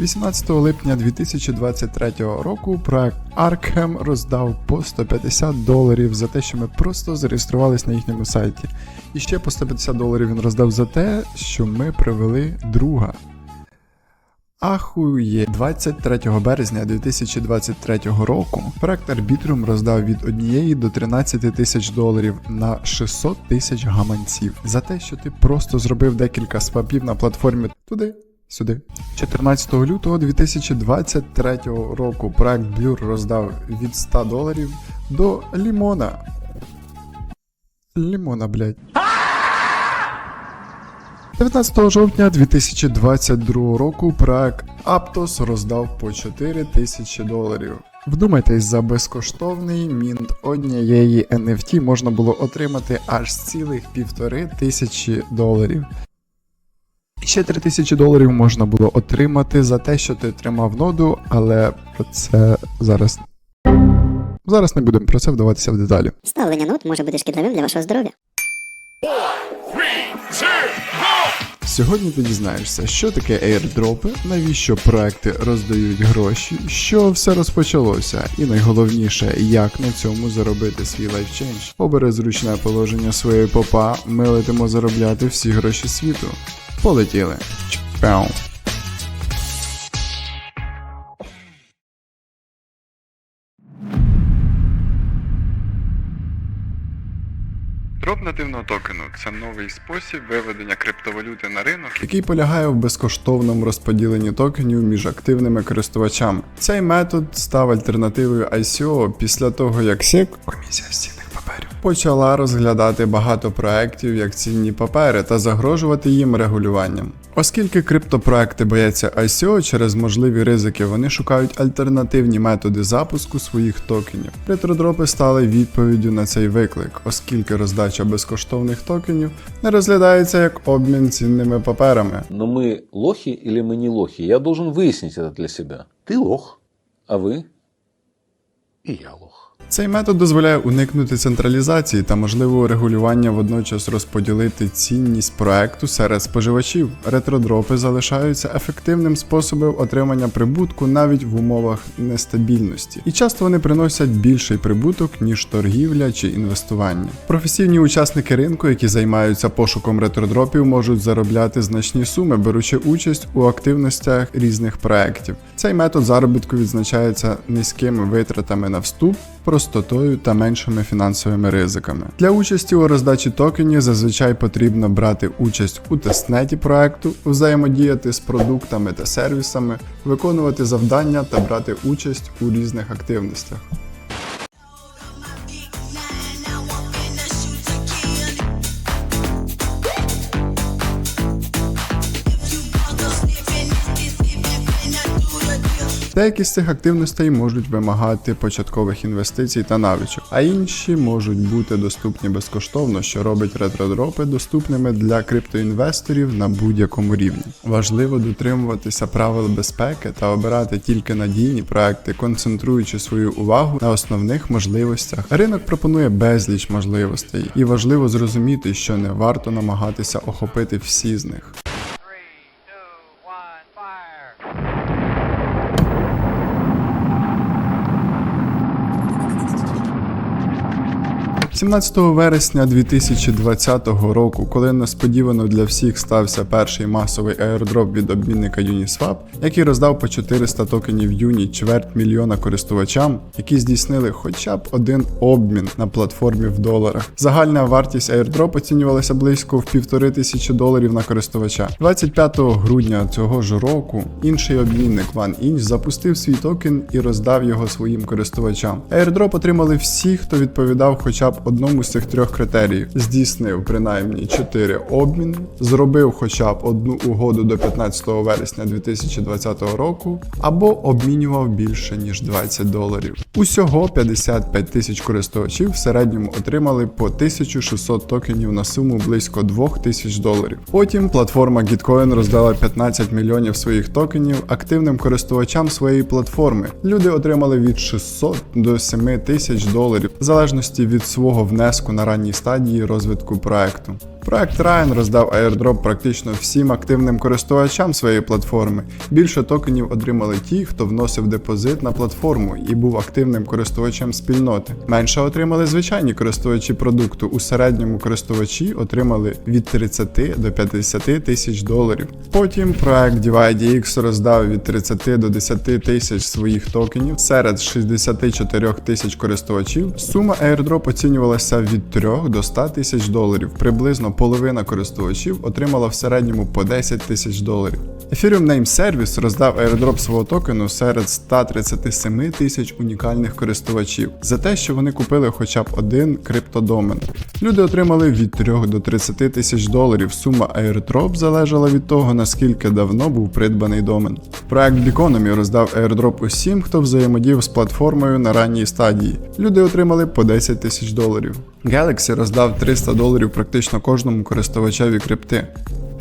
18 липня 2023 року проект Arkham роздав по 150 доларів за те, що ми просто зареєструвались на їхньому сайті. І ще по 150 доларів він роздав за те, що ми привели друга. Ахує 23 березня 2023 року проект Arbitrum роздав від 1 до 13 тисяч доларів на 600 тисяч гаманців за те, що ти просто зробив декілька свапів на платформі туди. Сюди. 14 лютого 2023 року проект Blur роздав від 100 доларів до Лімона. Лімона, блядь. 19 жовтня 2022 року проект Aptos роздав по 4 тисячі доларів. Вдумайтесь, за безкоштовний мінт однієї NFT можна було отримати аж цілих півтори тисячі доларів. І ще 3 тисячі доларів можна було отримати за те, що ти отримав ноду, але про це зараз. Зараз не будемо про це вдаватися в деталі. Ставлення нот може бути шкідливим для вашого здоров'я. Сьогодні ти дізнаєшся, що таке airdropи, навіщо проекти роздають гроші, що все розпочалося, і найголовніше, як на цьому заробити свій лайфчейндж. Обери зручне положення своєї попа, ми летимо заробляти всі гроші світу. Полетіли. Чпяу. Дроп нативного токену це новий спосіб виведення криптовалюти на ринок, який полягає в безкоштовному розподіленні токенів між активними користувачами. Цей метод став альтернативою ICO після того, як SEC, комісія паперів, почала розглядати багато проєктів як цінні папери та загрожувати їм регулюванням. Оскільки криптопроекти бояться ICO через можливі ризики, вони шукають альтернативні методи запуску своїх токенів. Ретродропи стали відповіддю на цей виклик, оскільки роздача безкоштовних токенів не розглядається як обмін цінними паперами. Но мы лохи или мы не лохи? Я должен выяснить это для себя. Ты лох, А вы? и я лох. Цей метод дозволяє уникнути централізації та можливого регулювання водночас розподілити цінність проекту серед споживачів. Ретродропи залишаються ефективним способом отримання прибутку навіть в умовах нестабільності, і часто вони приносять більший прибуток ніж торгівля чи інвестування. Професійні учасники ринку, які займаються пошуком ретродропів, можуть заробляти значні суми, беручи участь у активностях різних проєктів. Цей метод заробітку відзначається низькими витратами на вступ простотою та меншими фінансовими ризиками. Для участі у роздачі токенів зазвичай потрібно брати участь у тестнеті проекту, взаємодіяти з продуктами та сервісами, виконувати завдання та брати участь у різних активностях. Деякі з цих активностей можуть вимагати початкових інвестицій та навичок, а інші можуть бути доступні безкоштовно, що робить ретродропи доступними для криптоінвесторів на будь-якому рівні. Важливо дотримуватися правил безпеки та обирати тільки надійні проекти, концентруючи свою увагу на основних можливостях. Ринок пропонує безліч можливостей, і важливо зрозуміти, що не варто намагатися охопити всі з них. 17 вересня 2020 року, коли несподівано для всіх стався перший масовий аеродроп від обмінника Uniswap, який роздав по 400 токенів Юні чверть мільйона користувачам, які здійснили хоча б один обмін на платформі в доларах. Загальна вартість airdrop оцінювалася близько в півтори тисячі доларів на користувача. 25 грудня цього ж року інший обмінник OneInch запустив свій токен і роздав його своїм користувачам. Airdrop отримали всі, хто відповідав хоча б одному з цих трьох критеріїв: здійснив принаймні 4 обміни, зробив хоча б одну угоду до 15 вересня 2020 року, або обмінював більше ніж 20 доларів. Усього 55 тисяч користувачів в середньому отримали по 1600 токенів на суму близько 2000 доларів. Потім платформа Gitcoin роздала 15 мільйонів своїх токенів активним користувачам своєї платформи. Люди отримали від 600 до 7 тисяч доларів в залежності від свого внеску на ранній стадії розвитку проекту. Проект Ryan роздав airdrop практично всім активним користувачам своєї платформи. Більше токенів отримали ті, хто вносив депозит на платформу і був активним користувачем спільноти. Менше отримали звичайні користувачі продукту. У середньому користувачі отримали від 30 до 50 тисяч доларів. Потім проект DivideX роздав від 30 до 10 тисяч своїх токенів серед 64 тисяч користувачів. Сума airdrop оцінювалася від 3 до 100 тисяч доларів. Приблизно половина користувачів отримала в середньому по 10 тисяч доларів. Ethereum Name Service роздав airdrop свого токену серед 137 тисяч унікальних користувачів за те, що вони купили хоча б один криптодомен. Люди отримали від 3 до 30 тисяч доларів. Сума airdrop залежала від того, наскільки давно був придбаний домен. Проект Beconomy роздав airdrop усім, хто взаємодів з платформою на ранній стадії. Люди отримали по 10 тисяч доларів. Galaxy роздав 300 доларів практично кожному користувачеві крипти.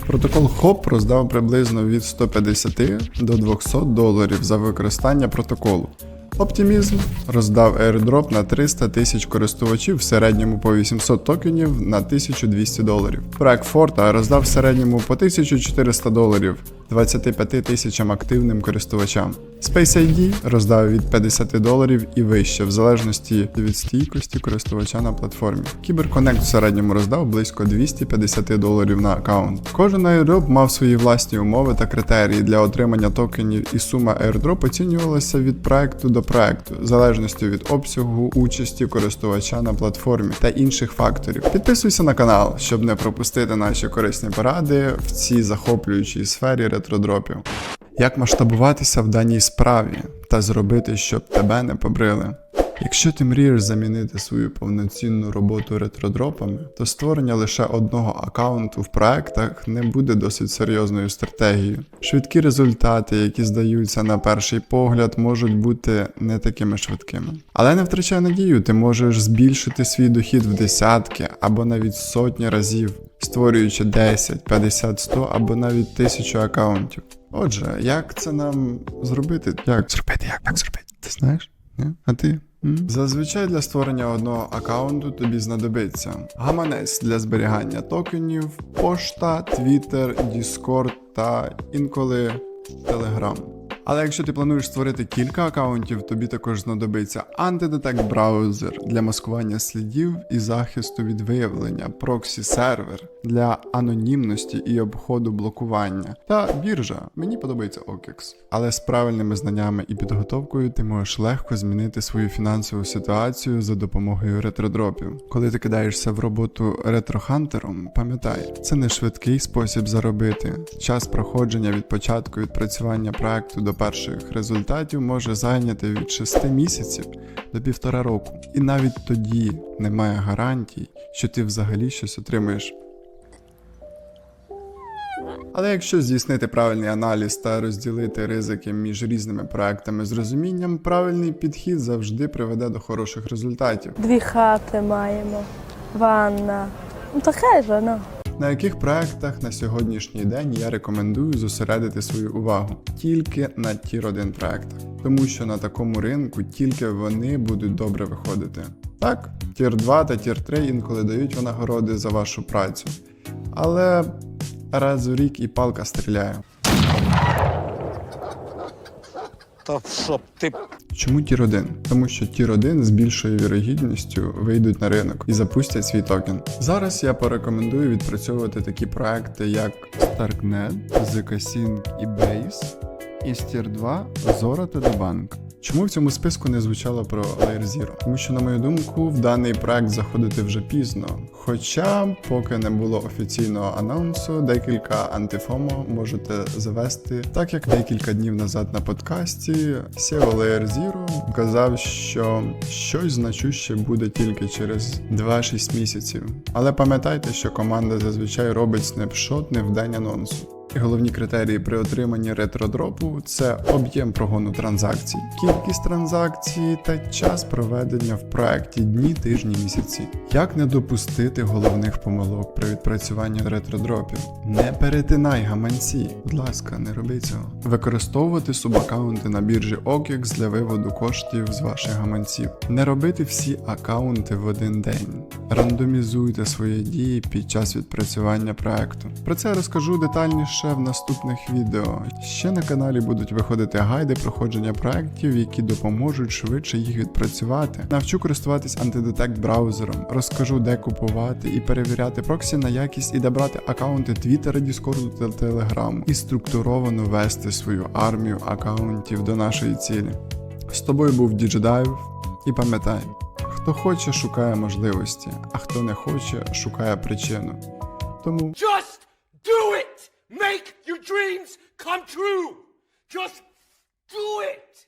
Протокол HOP роздав приблизно від 150 до 200 доларів за використання протоколу. Optimism роздав airdrop на 300 тисяч користувачів в середньому по 800 токенів на 1200 доларів. Проект Forta роздав в середньому по 1400 доларів 25 тисячам активним користувачам. Space ID роздав від 50 доларів і вище, в залежності від стійкості користувача на платформі. CyberConnect в середньому роздав близько 250 доларів на аккаунт. Кожен airdrop мав свої власні умови та критерії для отримання токенів, і сума airdrop оцінювалася від проекту до проекту, в залежності від обсягу участі користувача на платформі та інших факторів. Підписуйся на канал, щоб не пропустити наші корисні поради в цій захоплюючій сфері ретродропів. Як масштабуватися в даній справі та зробити, щоб тебе не побрили? Якщо ти мрієш замінити свою повноцінну роботу ретродропами, то створення лише одного аккаунту в проектах не буде досить серйозною стратегією. Швидкі результати, які здаються на перший погляд, можуть бути не такими швидкими. Але не втрачай надію, ти можеш збільшити свій дохід в десятки або навіть сотні разів, створюючи 10, 50, 100 або навіть 1000 аккаунтів. Отже, як це нам зробити? Як зробити? Як, як зробити? Ти знаєш? Ні? А ти? Зазвичай для створення одного аккаунту тобі знадобиться гаманець для зберігання токенів, пошта, Twitter, Discord та інколи Telegram. Але якщо ти плануєш створити кілька аккаунтів, тобі також знадобиться антидетект браузер для маскування слідів і захисту від виявлення, проксі сервер для анонімності і обходу блокування, та біржа. Мені подобається OKEX. Але з правильними знаннями і підготовкою ти можеш легко змінити свою фінансову ситуацію за допомогою ретродропів. Коли ти кидаєшся в роботу ретрохантером, пам'ятай, це не швидкий спосіб заробити. Час проходження від початку відпрацювання проекту до перших результатів може зайняти від 6 місяців до півтора року. І навіть тоді немає гарантій, що ти взагалі щось отримаєш. Але якщо здійснити правильний аналіз та розділити ризики між різними проектами з розумінням, правильний підхід завжди приведе до хороших результатів. Дві хати маємо, ванна. Ну таке ж, ну. На яких проектах на сьогоднішній день я рекомендую зосередити свою увагу тільки на тір 1 проектах, тому що на такому ринку тільки вони будуть добре виходити. Так, тір 2 та тір 3 інколи дають винагороди за вашу працю, але раз у рік і палка стріляє. Та щоб ти Чому тір 1? Тому що тір 1 з більшою вірогідністю вийдуть на ринок і запустять свій токен. Зараз я порекомендую відпрацьовувати такі проекти, як Starknet, ZK-Sync і Base, і з тір 2 Zora та Debank. Чому в цьому списку не звучало про Layer Zero? Тому що, на мою думку, в даний проект заходити вже пізно. Хоча, поки не було офіційного анонсу, декілька антифомо можете завести, так як декілька днів назад на подкасті SEO Layer Zero казав, що щось значуще буде тільки через 2-6 місяців. Але пам'ятайте, що команда зазвичай робить снапшот не в день анонсу. Головні критерії при отриманні ретродропу це об'єм прогону транзакцій, кількість транзакцій та час проведення в проекті дні, тижні, місяці. Як не допустити головних помилок при відпрацюванні ретродропів? Не перетинай гаманці, будь ласка, не роби цього. Використовувати субаккаунти на біржі OKX для виводу коштів з ваших гаманців. Не робити всі аккаунти в один день. Рандомізуйте свої дії під час відпрацювання проекту. Про це розкажу детальніше в наступних відео. Ще на каналі будуть виходити гайди проходження проектів, які допоможуть швидше їх відпрацювати. Навчу користуватись антидетект браузером, розкажу, де купувати і перевіряти проксі на якість і де брати аккаунти Twitter, Discord та Telegram і структуровано вести свою армію аккаунтів до нашої цілі. З тобою був DigiDive і пам'ятай, хто хоче, шукає можливості, а хто не хоче, шукає причину. Тому Just do it! Make your dreams come true! Just do it!